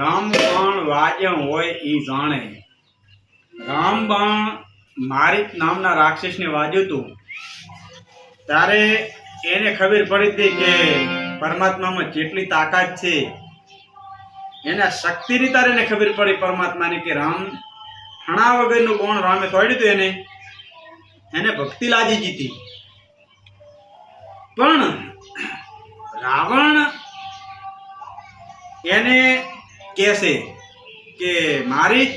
રામબાણ વાજણ હોય એ જાણે. રામબાણ મારી નામના રાક્ષસને વાજ્યું હતું. ત્યારે એને ખબર પડી હતી કે પરમાત્મામાં જેટલી તાકાત છે, એના શક્તિની તારે એને ખબર પડી પરમાત્માની કે રામ ઠણા વગરનું કોણ રામે તોડ્યું હતું એને. એને ભક્તિ લાજી જીતી પણ રાવણ એને કહેશે કે મારી જ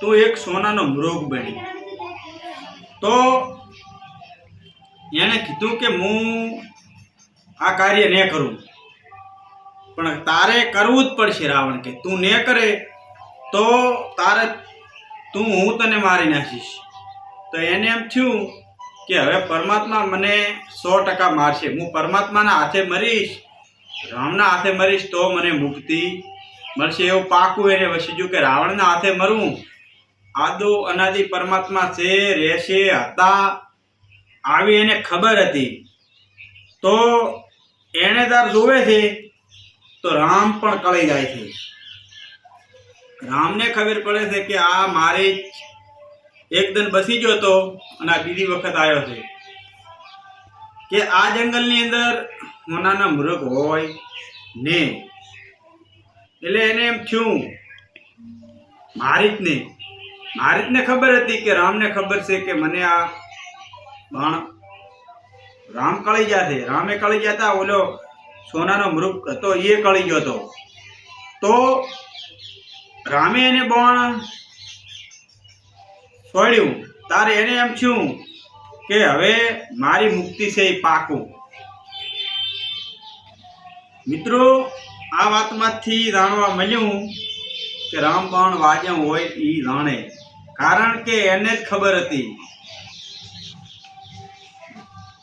તું એક સોનાનો મૃગ બની. તો એણે કીધું કે હું આ કાર્ય ન કરું. પણ તારે કરવું જ પડશે રાવણ કે તું ન કરે, તો તારે તું હું તને મારી નાખીશ. તો એને એમ થયું કે હવે પરમાત્મા મને સો ટકા મારશે. હું પરમાત્માના હાથે મરીશ, રામના હાથે મરીશ તો મને મુક્તિ મળશે એવું પાકું એને વસીજું કે રાવણના હાથે મરું આદો અનાદિ પરમાત્મા છે રહેશે હતા, આવી એને ખબર હતી. તો એને તાર જોવે છે, તો રામ પણ કળી જાય છે. રામને ખબર પડે છે કે આ મારે એક એકદમ બસી ગયો હતો અને આ બીજી વખત આવ્યો છે. કે આ જંગલની અંદર મોનાના મૃગ હોય ને એટલે એને એમ થયું, મારીતને. મારીતને ખબર હતી કે રામને ખબર છે કે મને આ બાણ રામ કળી ગયા રામે કળી હતા, ઓલો સોનાનો મૃગ હતો, એ કળી ગયો હતો. તો રામે એને બાણ છોડ્યું તારે એને એમ થયું કે હવે મારી મુક્તિ છે એ પાકું. મિત્રો આ વાતમાંથી જાણવા મળ્યું કે રામબાણ વાજ્યા હોય એ જાણે કારણ કે એને જ ખબર હતી